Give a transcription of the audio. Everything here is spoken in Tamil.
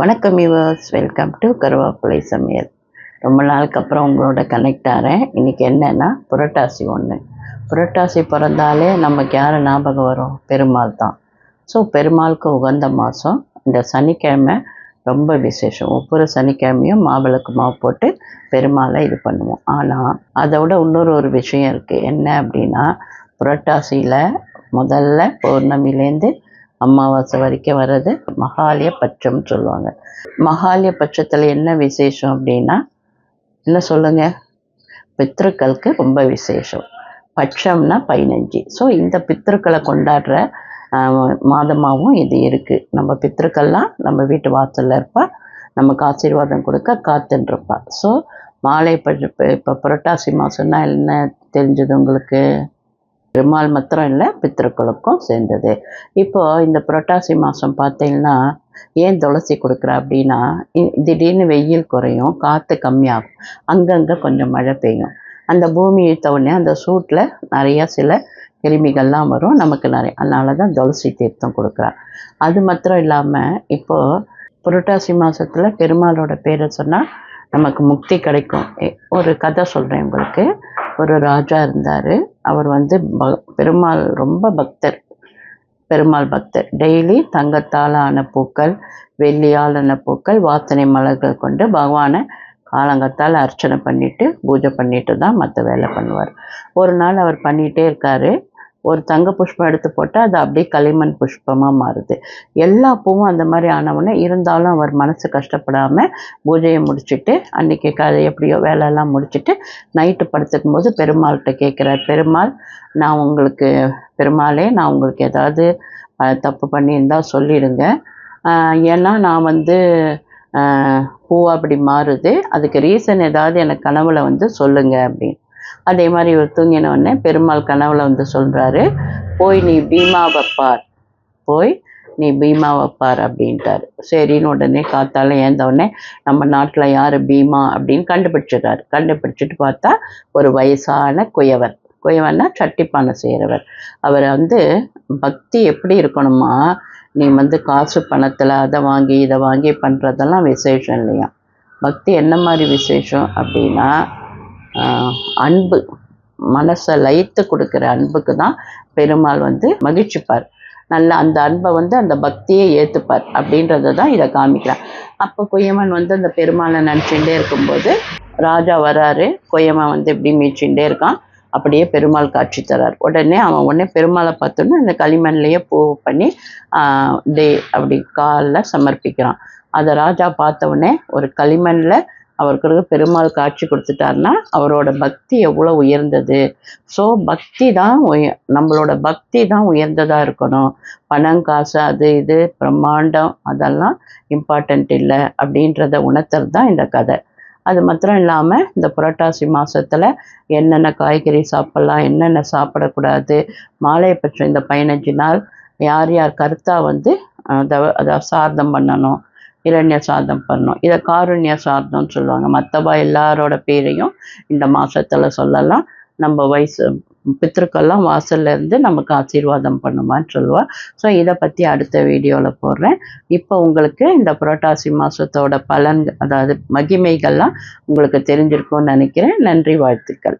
வணக்கம் யூவர்ஸ் வெல்கம் டு கருவேப்பிலை சமையல். ரொம்ப நாளுக்கு அப்புறம் உங்களோட கனெக்ட் ஆகிறேன் இன்றைக்கி என்னென்னா புரட்டாசி ஒன்று புரட்டாசி பிறந்தாலே நமக்கு யார் ஞாபகம் வரும்? பெருமாள் தான். ஸோ பெருமாளுக்கு உகந்த மாதம் இந்த சனிக்கிழமை ரொம்ப விசேஷம். ஒவ்வொரு சனிக்கிழமையும் மாவிளக்கு மாவு போட்டு பெருமாளை இது பண்ணுவோம். ஆனால் அதை விட இன்னொரு ஒரு விஷயம் இருக்குது என்ன அப்படின்னா புரட்டாசியில் முதல்ல பௌர்ணமிலேருந்து அமாவாசை வரைக்கும் வர்றது மகாலய பட்சம் சொல்லுவாங்க. மகாலய பட்சத்தில் என்ன விசேஷம் அப்படின்னா என்ன சொல்லுங்க? பித்திருக்களுக்கு ரொம்ப விசேஷம். பட்சம்னா பதினஞ்சு. ஸோ இந்த பித்திருக்களை கொண்டாடுற மாதமாகவும் இது இருக்குது நம்ம பித்திருக்கள்லாம் நம்ம வீட்டு வாசலில் இருப்பா. நமக்கு ஆசீர்வாதம் கொடுக்க காத்துருப்பா ஸோ மாலை இப்போ புரட்டாசி மாதம்னா என்ன தெரிஞ்சது உங்களுக்கு? பெருமாள் மாத்திரம் இல்லை பித்திருக்களுக்கும் சேர்ந்தது. இப்போது இந்த புரட்டாசி மாதம் பார்த்தீங்கன்னா ஏன் துளசி கொடுக்குறா அப்படின்னா திடீர்னு வெயில் குறையும் காற்று கம்மியாகும். அங்கங்கே கொஞ்சம் மழை பெய்யும். அந்த பூமி இழுத்தவுடனே அந்த சூட்டில் நிறையா சில கிருமிகள்லாம் வரும். நமக்கு நிறைய அதனால தான் துளசி தீர்த்தம் கொடுக்குறா. அது மாத்திரம் இல்லாமல் இப்போது புரட்டாசி மாதத்தில் பெருமாளோட பேரை சொன்னால் நமக்கு முக்தி கிடைக்கும். ஒரு கதை சொல்கிறேன் உங்களுக்கு. ஒரு ராஜா இருந்தார். அவர் வந்து ப பெருமாள் ரொம்ப பக்தர். பெருமாள் பக்தர். டெய்லி தங்கத்தால் ஆன பூக்கள் வெள்ளியால் ஆன பூக்கள் வாசனை மலர்கள் கொண்டு பகவானை காலங்கத்தால் அர்ச்சனை பண்ணிவிட்டு பூஜை பண்ணிட்டு தான் மற்ற வேலை பண்ணுவார். ஒரு நாள் அவர் பண்ணிகிட்டே இருக்கார். ஒரு தங்க புஷ்பம் எடுத்து போட்டால் அது அப்படியே களிமண் புஷ்பமாக மாறுது. எல்லா பூவும் அந்த மாதிரி ஆனவுடனே இருந்தாலும் அவர் மனசு கஷ்டப்படாமல் பூஜையை முடிச்சுட்டு அன்றைக்கி க எப்படியோ வேலையெல்லாம் முடிச்சுட்டு நைட்டு படுத்துக்கும் போது பெருமாள்கிட்ட கேட்குறார் பெருமாள் நான் உங்களுக்கு பெருமாளே நான் உங்களுக்கு ஏதாவது தப்பு பண்ணியிருந்தால் சொல்லிடுங்க. ஏன்னா நான் வந்து பூ அப்படி மாறுது. அதுக்கு ரீசன் ஏதாவது எனக்கு கனவுல வந்து சொல்லுங்கள் அப்படின்னு. அதே மாதிரி இவர் தூங்கினவுடனே பெருமாள் கனவுல வந்து சொல்கிறாரு போய் நீ பீமா வைப்பார் போய் நீ பீமா வைப்பார் அப்படின்ட்டார். சரின்னு உடனே காத்தால ஏந்தவுடனே நம்ம நாட்டில் யார் பீமா? அப்படின்னு கண்டுபிடிச்சிடுறாரு. கண்டுபிடிச்சிட்டு பார்த்தா ஒரு வயசான குயவர் குயவன்னா சட்டிப்பானை செய்கிறவர் அவர் வந்து பக்தி எப்படி இருக்கணுமா? நீ வந்து காசு பணத்தில் அதை வாங்கி இதை வாங்கி பண்ணுறதெல்லாம் விசேஷம் இல்லையா? பக்தி என்ன மாதிரி விசேஷம்? அப்படின்னா அன்பு மனசை லயித்து கொடுக்குற அன்புக்கு தான் பெருமாள் வந்து மகிழ்ச்சிப்பார். நல்ல அந்த அன்பை வந்து அந்த பக்தியை ஏற்றுப்பார் அப்படின்றத தான் இதை காமிக்கிறார். அப்போ கொய்யம்மன் வந்து அந்த பெருமாளை நினச்சிட்டே இருக்கும்போது ராஜா வராரு. கொய்யமன் வந்து இப்படி மீச்சின்ண்டே இருக்கான். அப்படியே பெருமாள் காட்சி தரார். உடனே அவன் உடனே பெருமாளை பார்த்தோன்னே அந்த களிமண்லேயே பூ பண்ணி டே அப்படி காலில் சமர்ப்பிக்கிறான். அதை ராஜா பார்த்த உடனே ஒரு களிமண்ணில் அவருக்கு பெருமாள் காட்சி கொடுத்துட்டாருன்னா அவரோட பக்தி எவ்வளோ உயர்ந்தது? ஸோ பக்தி தான் உய நம்மளோட பக்தி தான் உயர்ந்ததாக இருக்கணும். பணம் காசு அது இது பிரம்மாண்டம் அதெல்லாம் இம்பார்ட்டண்ட் இல்லை அப்படின்றத உணர்த்துறது தான் இந்த கதை. அது மாத்திரம் இல்லாமல் இந்த புரட்டாசி மாதத்தில் என்னென்ன காய்கறி சாப்பிட்லாம் என்னென்ன சாப்பிடக்கூடாது மாலையை பற்றி இந்த பதினஞ்சு நாள் யார் யார் கருத்தாக வந்து அதை அதை சார்த்தம் பண்ணணும் இரண்ய சாதம் பண்ணோம். இதை காருண்ய சாதம்னு சொல்லுவாங்க. மற்றவா எல்லாரோட பேரையும் இந்த மாதத்தில் சொல்லலாம். நம்ம வயசு பித்திருக்கெல்லாம் வாசல்ல இருந்து நமக்கு ஆசீர்வாதம் பண்ணுமான்னு சொல்லுவாள் ஸோ இதை பற்றி அடுத்த வீடியோவில் போடுறேன். இப்போ உங்களுக்கு இந்த புரட்டாசி மாதத்தோட பலன் அதாவது மகிமைகள்லாம் உங்களுக்கு தெரிஞ்சிருக்கும்னு நினைக்கிறேன். நன்றி வாழ்த்துக்கள்.